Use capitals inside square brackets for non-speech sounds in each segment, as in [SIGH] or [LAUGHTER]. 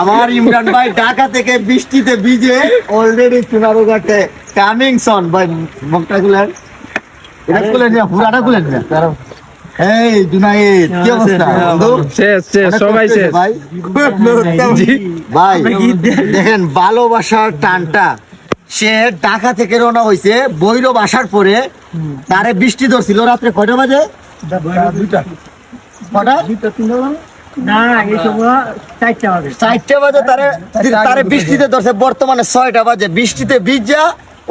আমার ইমরান ভাই ঢাকা থেকে বৃষ্টিতে ভিজে অলরেডি চুনারুঘাটে কামিং সন ভাই মুখটা খুলেন। এটা খুলেন না পুরাটা খুলেন না। এই জুনাইদ কি অবস্থা? শেষ শেষ সবাই শেষ। ভাই। ভাই দেখেন ভালোবাসার টানটা। সে ঢাকা থেকে রওনা হয়েছে বৈরব আসার পরে তারে বৃষ্টি ধরছিল। রাত্রে কয়টা বাজে? কটা? চারটা বাজে। তারে তারে বৃষ্টিতে ধরছে বর্তমানে ছয়টা বাজে। বৃষ্টিতে ভিজা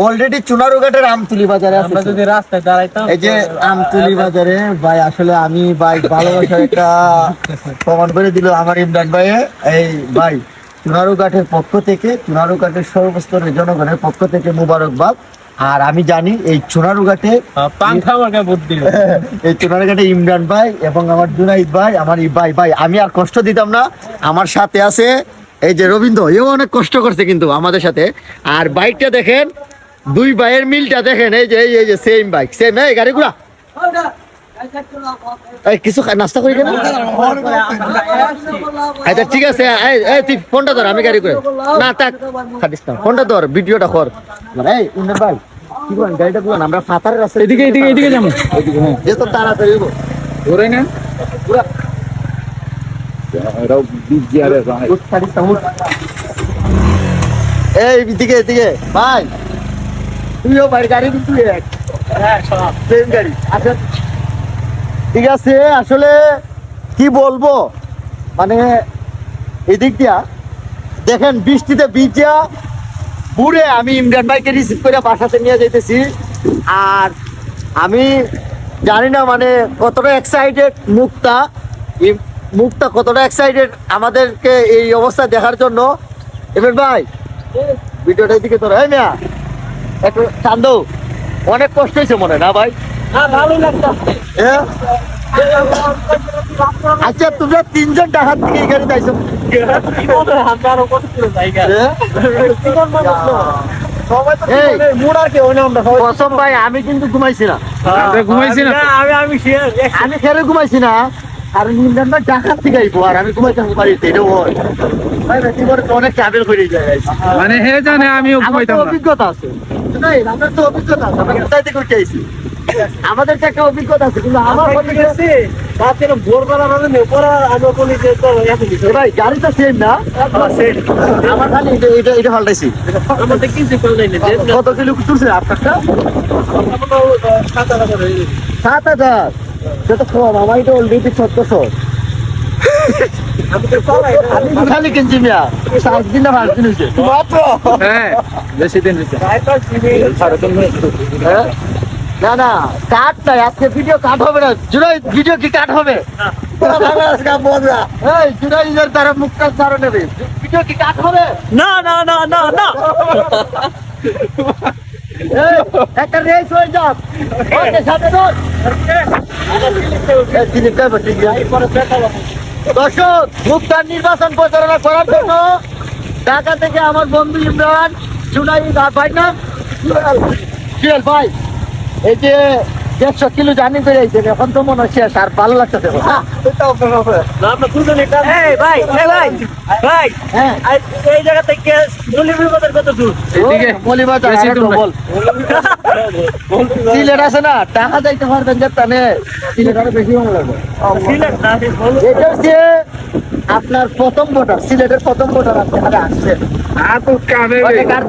অলরেডি চুনারুঘাটের আমতুলি বাজারে আমরা যদি রাস্তায় দাঁড়াইতাম এই যে আমতুলি বাজারে ভাই আসলে আমি ভাই ভালোবাসার একটা প্রমাণ করে দিল আমার ইমরান ভাই এই ভাই চুনারুঘাটের পক্ষ থেকে চুনারুঘাটের সর্বস্তরের জনগণের পক্ষ থেকে মুবারকবাদ। আর আমি জানি এই মার্কা বুদ্ধি [LAUGHS] এই চুনারঘাটে ইমরান ভাই এবং আমার জুনাইদ ভাই আমার ভাই ভাই। আমি আর কষ্ট দিতাম না আমার সাথে আছে এই যে রবীন্দ্র। এও অনেক কষ্ট করছে কিন্তু আমাদের সাথে। আর বাইকটা দেখেন দুই ভাইয়ের মিলটা দেখেন এই যে এই যে সেম বাইক সেম এই গাড়ি ঘোড়া কিছু নাস্তা করি কেন আচ্ছা ঠিক আছে। এই এই তুই ফোনটা ধর আমি গাড়ি করে না না। ফোনটা ধর ভিডিওটা কর। মানে এই ভাই। কি বলেন গাড়িটা বলেন আমরা ফাতারের রাস্তায় এদিকে এদিকে এদিকে যাব। এদিকে হ্যাঁ। যে তো তাড়াতাড়ি ধরে নেন। পুরা উঠ, ছাড়িস না, উঠ। এই এদিকে এদিকে। ভাই তুইও ভাই গাড়ি কিন্তু এক সেম গাড়ি। আচ্ছা ঠিক আছে আসলে কি বলব? মানে এদিক দিয়া দেখেন বৃষ্টিতে ভিজা পুরে আমি ইমরান ভাইকে রিসিভ করে বাসাতে নিয়ে যেতেছি আর আমি জানি না মানে কতটা এক্সাইটেড মুক্তা মুক্তা কতটা এক্সাইটেড আমাদেরকে এই অবস্থা দেখার জন্য। ইমরান ভাই ভিডিওটা দিকে তোর হ্যাঁ মিয়া একটু চান্দু অনেক কষ্ট হয়েছে মনে হয় না ভাই? হ্যাঁ? আচ্ছা তোমরা তিনজন থেকে এই গাড়ি যাইছো আরও হ্যাঁ? আমি কিন্তু ঘুমাইছি না ঘুমাইছি না আমি আমি আমি ঘুমাইছি না ভাই ডাকাত থেকে আইবো আর আমি ঘুমাইতে পারি অনেক ট্রাভেল করে যায় মানে হে জানে আমিও ঘুমাইতাম অভিজ্ঞতা আছে। তো অভিজ্ঞতা আছে আমি কোথায় করতে আইছি। আমাদের তো একটা অভিজ্ঞতা আছে কিন্তু আমার আমার আছে রাতের ভোরবেলা মানে নেপরা আমি কোনি যে তো এত কিছু। ভাই গাড়ি তো সেম না? আমার খালি এটা এটা এটা ফাল্টাইছি আমাদের কিছু করে নাই না কত কিলো তুলছে আপনারটা সাত করে সাত হাজার। সেটা কম আমার এটা অলরেডি চোদ্দশো আমি তো সবাই আমি তো খালি কিনছি মিয়া। সাত দিন না পাঁচ দিন হয়েছে মাত্র? হ্যাঁ বেশি দিন হয়েছে হ্যাঁ? না না কাট নাই আজকে ভিডিও কাট হবে না। জুড়াই ভিডিও কি কাট হবে? নেবে। ভিডিও কি কাট হবে? না না না না না। একটা রেস হয়ে যাক। ভাই। দর্শক মুক্তার নির্বাচন প্রচারণা করার জন্য ঢাকা থেকে আমার বন্ধু ইমরান জুনাই ভাই নাম জুয়েল ভাই। এই যে দেড়শো কিলো জার্নি করে আইছেন এখন তো মনে হচ্ছে আর ভালো লাগতেছে হ্যাঁ এই ভাই ভাই ভাই হ্যাঁ। এই জায়গা থেকে কত দূর? এদিকে মলিবাজার বেশি দূর না। বল। সিলেট আছে না? টাকা যাইতে পারবেন যে তানে সিলেট আরও বেশি ভালো লাগবে। সিলেট না বলো। এটা হচ্ছে আপনার প্রথম ভোটার সিলেটের প্রথম ভোটার আপনি আসছেন। আর তো কার